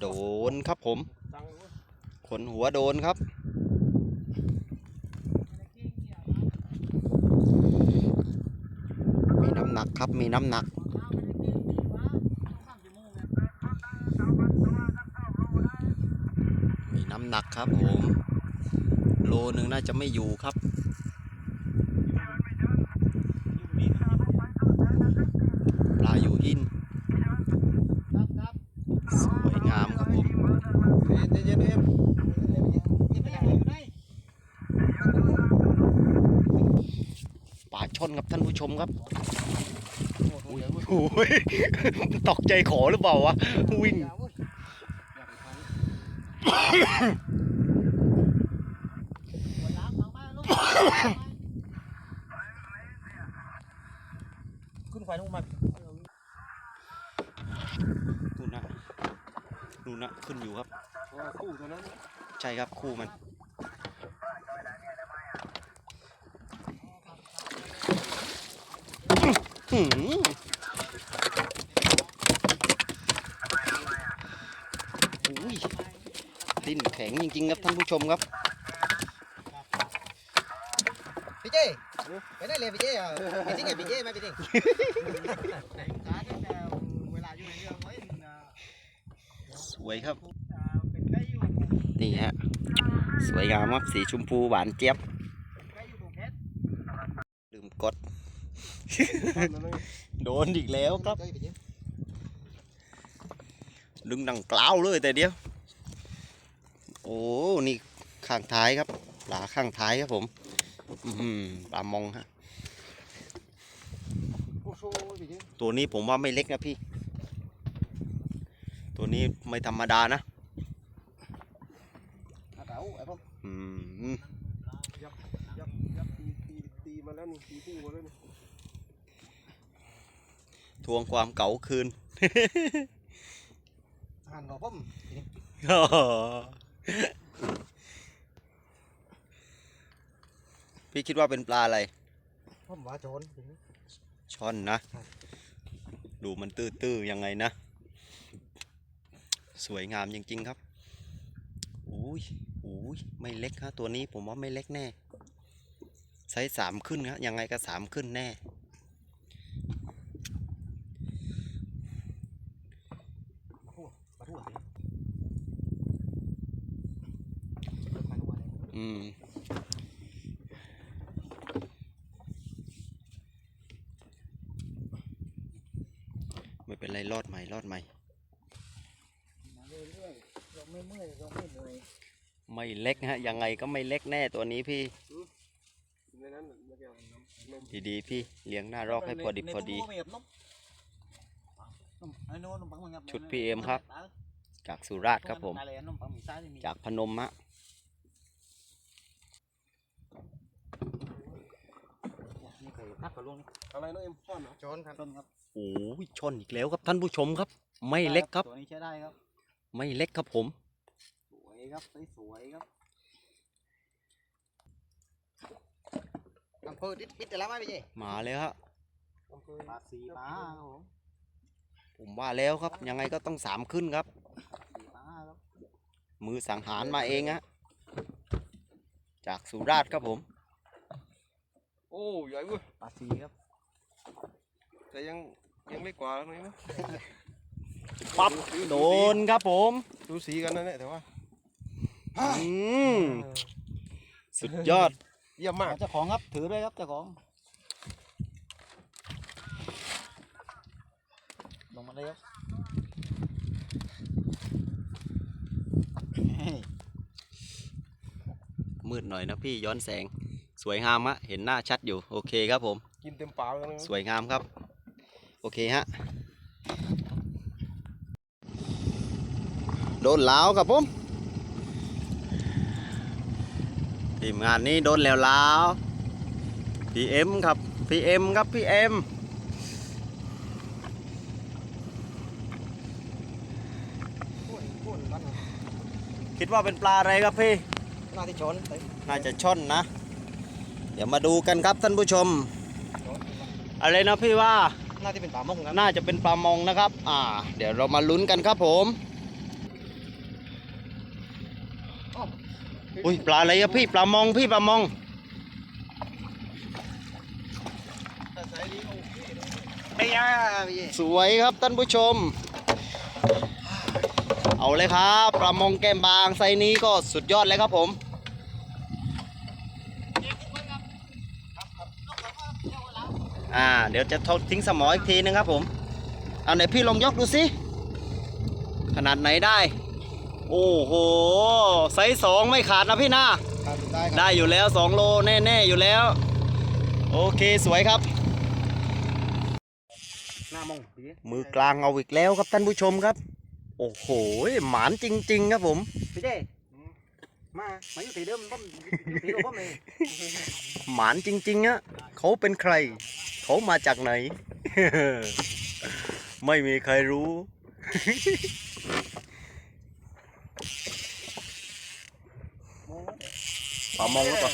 โดนครับผม ขนหัวโดนครับ มีน้ำหนักครับ มีน้ำหนัก มีน้ำหนักครับผม โลหนึ่งน่าจะไม่อยู่ครับ ปลาอยู่หิน สวยงามครับผม เย็นๆเอ็ม ปลาช่อนครับท่านผู้ชมครับโอ้ยตกใจขอหรือเปล่าวะ วิ่งขึ้นไฟลงมานู่นนะนู่นนะ ขึ้นอยู่ครับ คู่ตัวนั้น ใช่ครับ คู่มันหืม อุ้ยดิ้นแข็งจริงๆครับท่านผู้ชมครับ พี่เจ้ไปได้เลยพี่เจ้อะไปที่ไหนพี่เจ้ไหมพี่เจ้เวลาอยู่ในเรือไว้สวยครับ นี่ฮะ สวยงามครับ สีชมพูหวานเจี๊ยบ ลืมกด โดนอีกแล้วครับดึงดังกล้าวเลยแต่เดียว โอ้นี่ข้างท้ายครับปลาข้างท้ายครับผมอือหือปลามองฮะตัวนี้ผมว่าไม่เล็กนะพี่ ตัวนี้ไม่ธรรมดานะอืมยับยับตีตีตีมาแล้วนี่ตีคู่มาแล้วนี่ ทวงความเก๋าคืนหันกับผมพี่คิดว่าเป็นปลาอะไรผมว่าโจรช่อนนะ ดูมันตื้อๆยังไงนะ สวยงามจริงๆครับอุ้ยอุ้ยไม่เล็กฮะตัวนี้ผมว่าไม่เล็กแน่ไซส์สามขึ้นฮะยังไงก็สามขึ้นแน่ ปลาทั่ว อืมไม่เป็นไรรอดใหม่รอดใหม่มาเรื่อยๆเราไม่เมื่อยเราไม่เหนื่อยไม่เล็กฮะ ยังไงก็ไม่เล็กแน่ตัวนี้พี่ ดีๆพี่เลี้ยงหน้ารอกให้พอดีพอดี ชุด PM ครับ จากสุราษฎร์ครับผม จากพนมฮะ อะไรน้องเอ็มช่อนเหรอโจรครับโจรครับโอ้ยชนอีกแล้วครับท่านผู้ชมครับ ไม่เล็กครับตัวนี้ใช้ได้ครับ ไม่เล็กครับผม สวยครับสวยครับอำเภอดิดปิดแต่ละไหมพี่เจ้มาแล้วฮะปลาสีปลาครับผมผมว่าแล้วครับ ยังไงก็ต้องสามขึ้นครับสีปลาครับมือสังหารมาเองฮะจากสุราษฎร์ครับผมโอ้ใหญ่เว้ยปลาสีครับแต่ยังยังเล็กกว่าหน่อยนะปั๊บโดนครับผมดูสีกันนั่นแหละแต่ว่าอืมสุดยอดเยี่ยมมากเจ้าของครับถือด้วยครับเจ้าของลงมาเลยครับมืดหน่อยนะพี่ย้อนแสง สวยงามฮะเห็นหน้าชัดอยู่ โอเคครับผม กินเต็มปากเลยนะสวยงามครับ โอเคฮะโดนแล้วครับผมทีมงานนี้โดนแล้วแล้วพีเอ็มครับพีเอ็มครับพีเอ็มพูดพูดกันคิดว่าเป็นปลาอะไรครับพี่ น่าที่โจรเต็มน่าจะช่อนนะ เดี๋ยวมาดูกันครับท่านผู้ชม อะไรนะพี่ว่าน่าจะเป็นปลามงนะน่าจะเป็นปลามงนะครับ อ่า เดี๋ยวเรามาลุ้นกันครับผมอุ้ยปลาอะไรอะพี่ปลามองพี่ปลามองสวยครับท่านผู้ชม เอาเลยครับปลามงแก้มบางไซนี้ก็สุดยอดเลยครับผม อ่า เดี๋ยวจะทดทิ้งสมออีกทีนึงครับผม เอาไหนพี่ลองยกดูสิ ขนาดไหนได้ โอ้โห ไซส์สองไม่ขาดนะพี่นะครับได้ครับได้อยู่แล้ว2โลแน่ๆอยู่แล้ว โอเคสวยครับหน้ามองพี่เจ้มือกลางเอาอีกแล้วครับท่านผู้ชมครับ โอ้โห หมานจริง ๆ ครับผมพี่เจ้มามาอยู่ที่เดิมผมอยู่ที่โลผมเองหมานจริงๆอะเขาเป็นใคร เขามาจากไหน ไม่มีใครรู้ ปลามองหรือเปล่า